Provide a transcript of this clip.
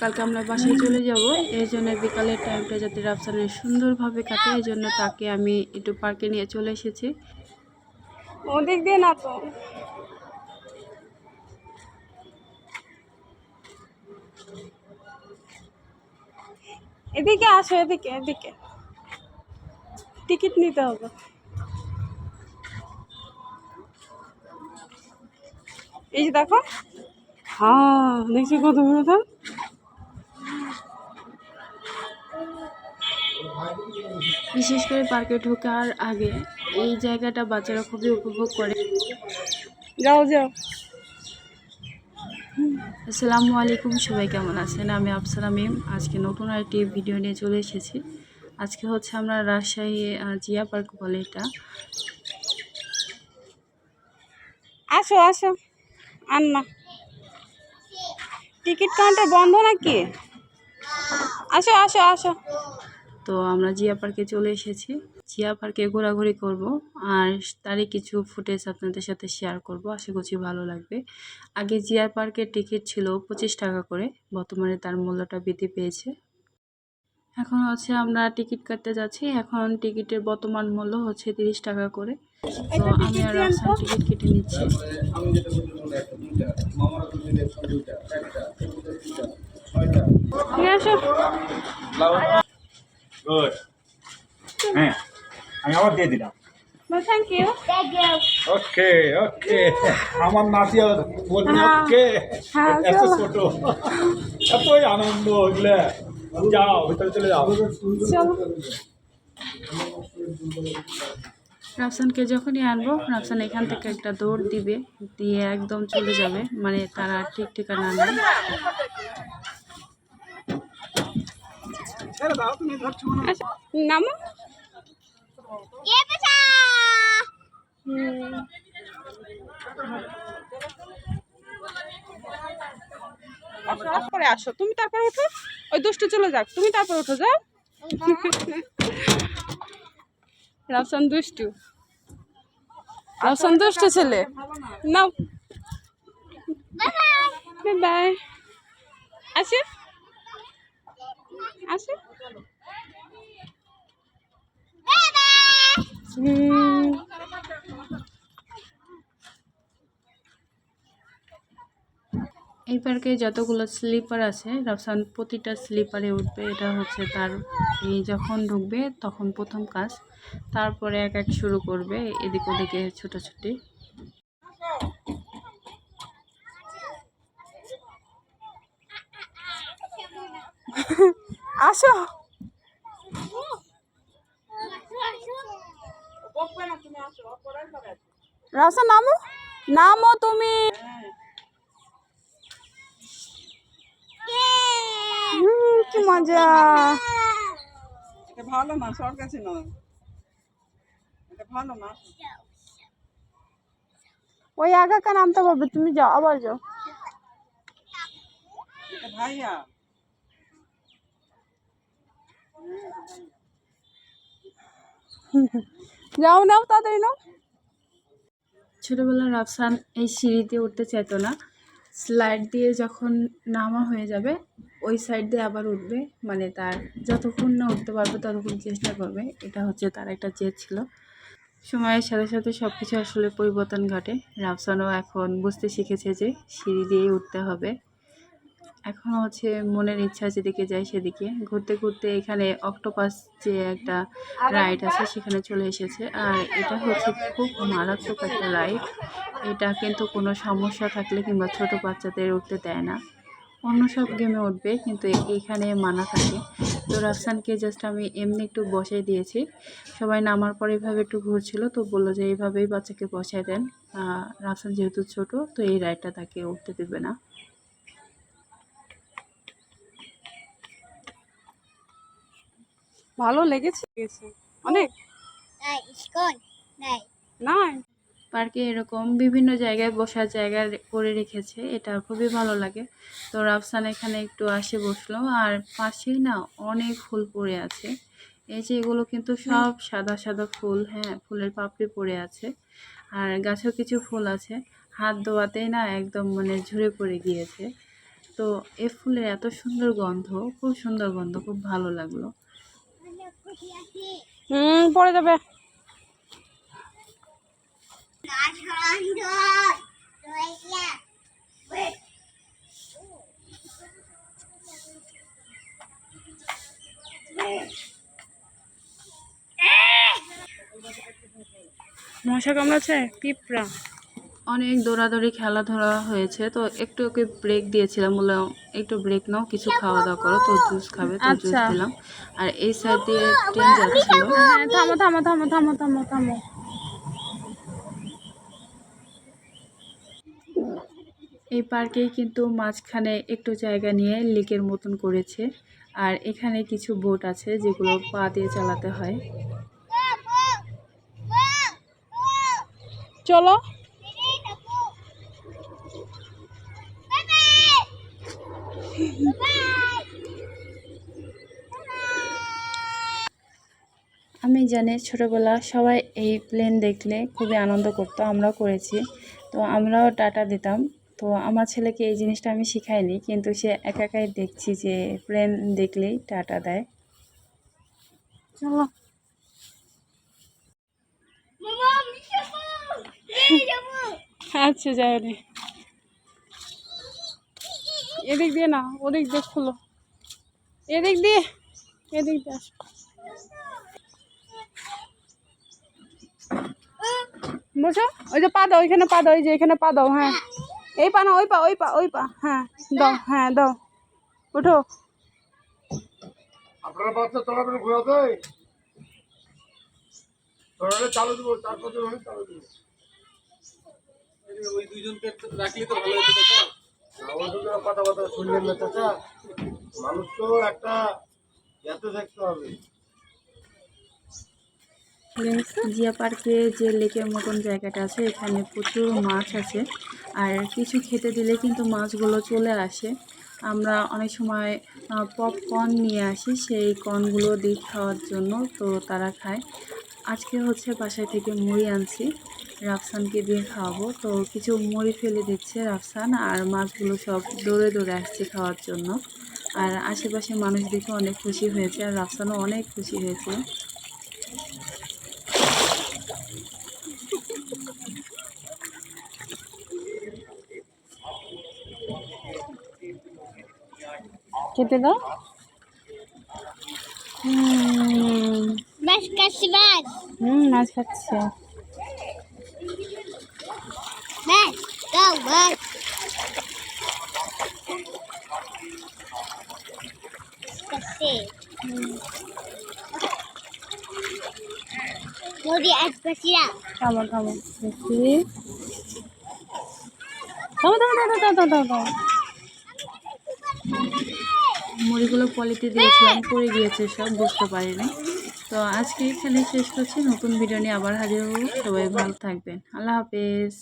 কালকে আমরা বাসায় চলে যাব। এই জন্য বিকালের টাইমটা যাতে রাফসানের সুন্দরভাবে কাটে, এই জন্য তাকে আমি একটু পার্কে নিয়ে চলে এসেছি। ওদিক দিয়ে না তো। এদিকে আসো, এদিকে এদিকে। টিকিট নিতে হবে। এই যে দেখো। হ্যাঁ দেখছি কত বড় বিশেষ করে পার্কে ঢোকার আগে এই জায়গাটা বাচ্চারা খুবই উপভোগ করে। যাও যাও। আসসালামু আলাইকুম সবাই কেমন আছেন? আমি আফসারা মিম। আজকে নতুন আরেকটি ভিডিও নিয়ে চলে এসেছি। আজকে হচ্ছে আমরা রাজশাহী জিয়া পার্ক বলে এটা। আসো আসো। আর না টিকিট কাউন্টার বন্ধ নাকি? আসো আসো আসো। তো আমরা জিয়া পার্কে চলে এসেছি জিয়া পার্কে ঘোরাঘুরি করব আর তারই কিছু ফুটেজ আপনাদের সাথে শেয়ার করব আশা করছি ভালো লাগবে আগে জিয়া পার্কের টিকিট ছিল পঁচিশ টাকা করে বর্তমানে তার মূল্যটা বৃদ্ধি পেয়েছে এখন হচ্ছে আমরা টিকিট কাটতে যাচ্ছি এখন টিকিটের বর্তমান মূল্য হচ্ছে তিরিশ টাকা করে তো আমি আর রাফসান টিকিট কেটে নিচ্ছি নিয়ে আসো গুড হ্যাঁ আমি আবার দিয়ে দিলাম। থ্যাংক ইউ ওকে ওকে আমার নাতি বলবি হ্যাঁ। ওকে হ্যাঁ, এত। ছোট। এতই আনন্দ যাও ভিতরে চলে যাও। চলো। রাফসানকে যখনই আনব রাফসান এখান থেকে একটা দৌড় দিবে দিয়ে একদম চলে যাবে। মানে তারা ঠিক ঠিকানা নেই। নামো। হুম। আসো, আসো, পরে আসো। তুমি তারপর ওঠো। ওই দুষ্টু চলে যাক। তুমি তারপর ওঠো যাও। রাফসান দুষ্টু। রাফসান দুষ্টু ছেলে। নাও। বাই বাই আসে। আসে হুম এই পার্কে যতগুলো স্লিপার আছে, রাফসান প্রতিটা স্লিপারে উঠবে, এটা হচ্ছে তার যখন ঢুকবে তখন প্রথম কাজ। তারপরে এক এক শুরু করবে, এদিক ওদিকে ছুটোছুটি। আসো। রাসা নামো? নামো তুমি। হুম, কি মজা। ভালো না সর কাছে নয়। ভালো না ওই আগা কা নামতে পারবে তুমি যাও আবার যাও। ভাইয়া। যাও নাও তাড়াতাড়ি নাও। ছোটোবেলার রাফসান এই সিঁড়িতে উঠতে চাইতো না। স্লাইড দিয়ে যখন নামা হয়ে যাবে, ওই সাইড দিয়ে আবার উঠবে। মানে তার যতক্ষণ না উঠতে পারবে, ততক্ষণ চেষ্টা করবে। এটা হচ্ছে তার একটা জেদ ছিল। সময়ের সাথে সাথে সব কিছু আসলে পরিবর্তন ঘটে। রাফসানও এখন বুঝতে শিখেছে যে সিঁড়ি দিয়েই উঠতে হবে। এখন হচ্ছে মনের ইচ্ছা যেদিকে যায় সেদিকে। ঘুরতে ঘুরতে এখানে অক্টোপাস যে একটা রাইড আছে সেখানে চলে এসেছে। আর এটা হচ্ছে খুব মারাত্মক একটা রাইড। এটা কিন্তু কোনো সমস্যা থাকলে কিংবা ছোট বাচ্চাদের উঠতে দেয় না। অন্য সব গেমে উঠবে, কিন্তু এইখানে মানা থাকে। তো রাফসানকে জাস্ট আমি এমনি একটু বসাই দিয়েছি। সবাই নামার পর এইভাবে একটু ঘুরছিল, তো বলল যে এইভাবেই বাচ্চাকে বসাই দেন। রাফসান যেহেতু ছোট, তো এই রাইডটা তাকে উঠতে দেবে না। ভালো লেগেছে। অনেক Nein, ich kann. Nein. না পার্কে এরকম বিভিন্ন জায়গায় বসার জায়গা করে রেখেছে এটা খুবই ভালো লাগে। তো রাফসান এখানে একটু আসে বসল আর পাশেই না অনেক ফুল পড়ে আছে। এই যে এগুলো কিন্তু সব সাদা সাদা ফুল হ্যাঁ ফুলের পাপড়ি পড়ে আছে। আর গাছেও কিছু ফুল আছে। হাত ধোয়াতেই না একদম মানে ঝরে পড়ে গিয়েছে। তো এ ফুলের এত সুন্দর গন্ধ খুব সুন্দর গন্ধ খুব ভালো লাগল। হুম পড়ে যাবে। মশা কামড়াচ্ছে? পিঁপড়া। অনেক দৌড়াদৌড়ি খেলাধুলা হয়েছে তো একটু ওকে ব্রেক দিয়েছিলাম বলে একটু ব্রেক নাও কিছু খাওয়া দাওয়া করো তো জুস খাবে তো জুস আচ্ছা। দিলাম। আর এই সাইড দিয়ে ট্রেন যাচ্ছিল। হ্যাঁ থামো থামো থামো থামো থামো থামো। এই পার্কেই কিন্তু মাঝখানে একটু জায়গা নিয়ে লেকের মতন করেছে আর এখানে কিছু বোট আছে যেগুলো পা দিয়ে চালাতে হয়। চলো। আমি জানি ছোটোবেলা সবাই এই প্লেন দেখলে খুবই আনন্দ করতো আমরাও করেছি। তো আমরাও টাটা দিতাম। তো আমার ছেলেকে এই জিনিসটা আমি শিখাইনি কিন্তু সে একা একাই দেখছি যে প্লেন দেখলেই টাটা দেয়। চলো। আচ্ছা যাই এদিক দিয়ে না ওদিক দিয়ে খুলো। এদিক দিয়ে এদিক দিয়ে আসো। বুঝো ওই যে পা দাও ওইখানে পা দাও ওই যে এখানে পা দাও হ্যাঁ। এই পা না ওই পা ওই পা ওই পা হ্যাঁ দাও হ্যাঁ দাও। ওঠো। আপনারা বাচ্চা চলাফেরা ঘোরা চলালে চালু দেবো চার পাঁচ চালু দেবো। ওই দুইজনকে রাখলে তো ভালো হতো জিয়া পার্কে যে লেকের মতন জায়গাটা আছে, এখানে প্রচুর মাছ আছে। আর কিছু খেতে দিলে কিন্তু মাছগুলো চলে আসে। আমরা অনেক সময় পপকর্ন নিয়ে আসি, সেই কর্নগুলো দিই খাওয়ার জন্য তো তারা খায়। আজকে হচ্ছে বাসায় থেকে মুড়ি আনছি। রাফসানকে দিয়ে খাওয়াবো। তো কিছু মুড়ি ফেলে দিচ্ছে রাফসান আর মাছগুলো সব দৌড়ে দৌড়ে আসছে খাওয়ার জন্য। আর আশেপাশে মানুষ দেখে অনেক খুশি হয়েছে আর রাফসানও অনেক খুশি হয়েছে। খেতে দাও। cachivas. হুম মাছ খাচ্ছে। Go, mas. Kasi. Mudi at pasira. থামো থামো দেখি থামো থামো থামো থামো থামো থামো। মুড়িগুলো পলিতে দিয়েছিলাম পড়ে গিয়েছে সব বুঝতে পারিনি। তো আজকে এখানে শেষ করছি। নতুন ভিডিও নিয়ে আবার হাজির হব। সবাই ভালো থাকবেন। আল্লাহ হাফেজ।